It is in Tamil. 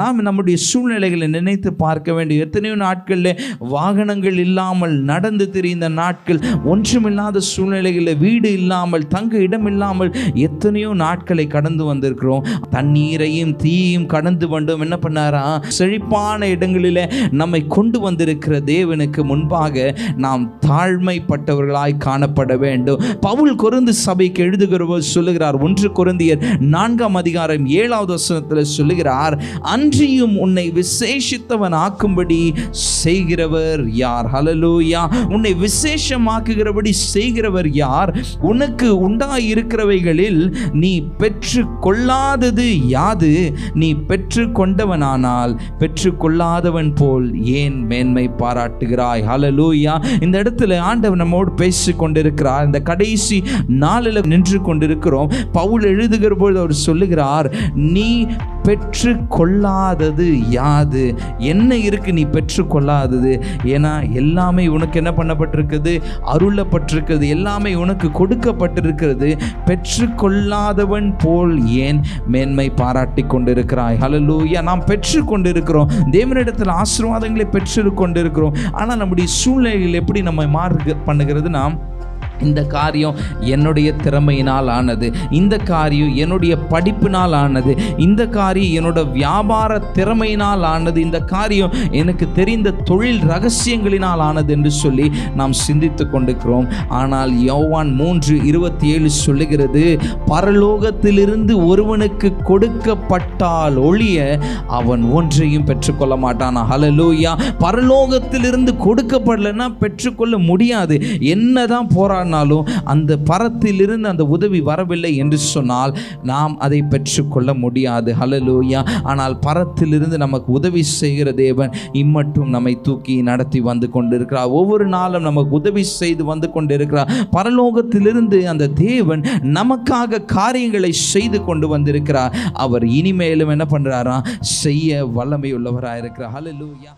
நாம் நம்முடைய சூழ்நிலைகளை நினைத்து பார்க்க வேண்டும் எத்தனையோ நாட்களில் வாகனங்கள் இல்லாமல் நடந்து திரிந்த நாட்கள் ஒன்றுமில்லாத சூழ்நிலைகளில் வீடு இல்லாமல் தங்க இடம் இல்லாமல் எத்தனையோ நாட்களை கடந்து வந்திருக்கிறோம். தண்ணீரையும் தீயையும் கடந்து வந்தோம். என்ன பண்ணாரா? செழிப்பான இடங்களில் நம்மை கொண்டு வந்திருக்கிற தேவனுக்கு முன்பாக நாம் தாழ்மைப்பட்டவர்களாய் காணப்பட வேண்டும். பவுல் கொருந்து சபைக்கு எழுதுகிறவர் சொல்லுகிறார். ஒன்று கொருந்தியர் நான்காம் அதிகாரம் ஏழாவது வசனத்தில் சொல்லுகிறார் இன்றியும் உன்னை விசேஷித்தவன் ஆக்கும்படி செய்கிறவர் யார்? ஹலலூயா உன்னை விசேஷமாக்குகிறபடி செய்கிறவர் யார்? உனக்கு உண்டாயிருக்கிறவைகளில் நீ பெற்று கொள்ளாதது யாது? நீ பெற்று கொண்டவனானால் பெற்று கொள்ளாதவன் போல் ஏன் மேன்மை பாராட்டுகிறாய்? ஹலலூயா இந்த இடத்துல ஆண்டவர் நம்மோடு பேசி கொண்டிருக்கிறார் இந்த கடைசி நாளில் நின்று கொண்டிருக்கிறோம் பவுல் எழுதுகிற பொழுது அவர் சொல்லுகிறார் நீ பெற்று கொள்ளாதது யாது? என்ன இருக்குது நீ பெற்று கொள்ளாதது ஏன்னா எல்லாமே உனக்கு என்ன பண்ணப்பட்டிருக்குது? அருளப்பட்டிருக்கிறது எல்லாமே உனக்கு கொடுக்கப்பட்டிருக்கிறது. பெற்று கொள்ளாதவன் போல் ஏன் மேன்மை பாராட்டி கொண்டிருக்கிறாய்? ஹலலூயா நாம் பெற்று கொண்டிருக்கிறோம். தேவனிடத்தில் ஆசீர்வாதங்களை பெற்று கொண்டிருக்கிறோம். ஆனால் நம்முடைய சூழ்நிலைகள் எப்படி நம்ம மாறு பண்ணுகிறதுனா இந்த காரியம் என்னுடைய திறமையினால் ஆனது. இந்த காரியம் என்னுடைய படிப்பினால் ஆனது. இந்த காரியம் என்னோட வியாபார திறமையினால் ஆனது. இந்த காரியம் எனக்கு தெரிந்த தொழில் ரகசியங்களினால் ஆனது என்று சொல்லி நாம் சிந்தித்து கொண்டிருக்கிறோம். ஆனால் யோவான் மூன்று இருபத்தி ஏழு சொல்லுகிறது பரலோகத்திலிருந்து ஒருவனுக்கு கொடுக்கப்பட்டால் ஒழிய அவன் ஒன்றையும் பெற்றுக்கொள்ள மாட்டான். ஹலலூயா பரலோகத்திலிருந்து கொடுக்கப்படலைன்னா பெற்றுக்கொள்ள முடியாது. என்னதான் ஆனாலும் அந்த பரத்திலிருந்து அந்த உதவி வரவில்லை என்று சொன்னால் நாம் அதை பெற்றுக்கொள்ள முடியாது. ஹலலூயா ஆனால் பரத்திலிருந்து நமக்கு உதவி செய்கிற தேவன் இம்மட்டும் நம்மை தூக்கி நடத்தி வந்து கொண்டிருக்கிறார். ஒவ்வொரு நாளும் நமக்கு உதவி செய்து வந்து கொண்டிருக்கிறார். பரலோகத்திலிருந்து அந்த தேவன் நமக்காக காரியங்களை செய்து கொண்டு வந்திருக்கிறார். அவர் இனிமேலும் என்ன பண்றாரா? செய்ய வல்லமை உள்ளவராக இருக்கிறார் ஹalleluya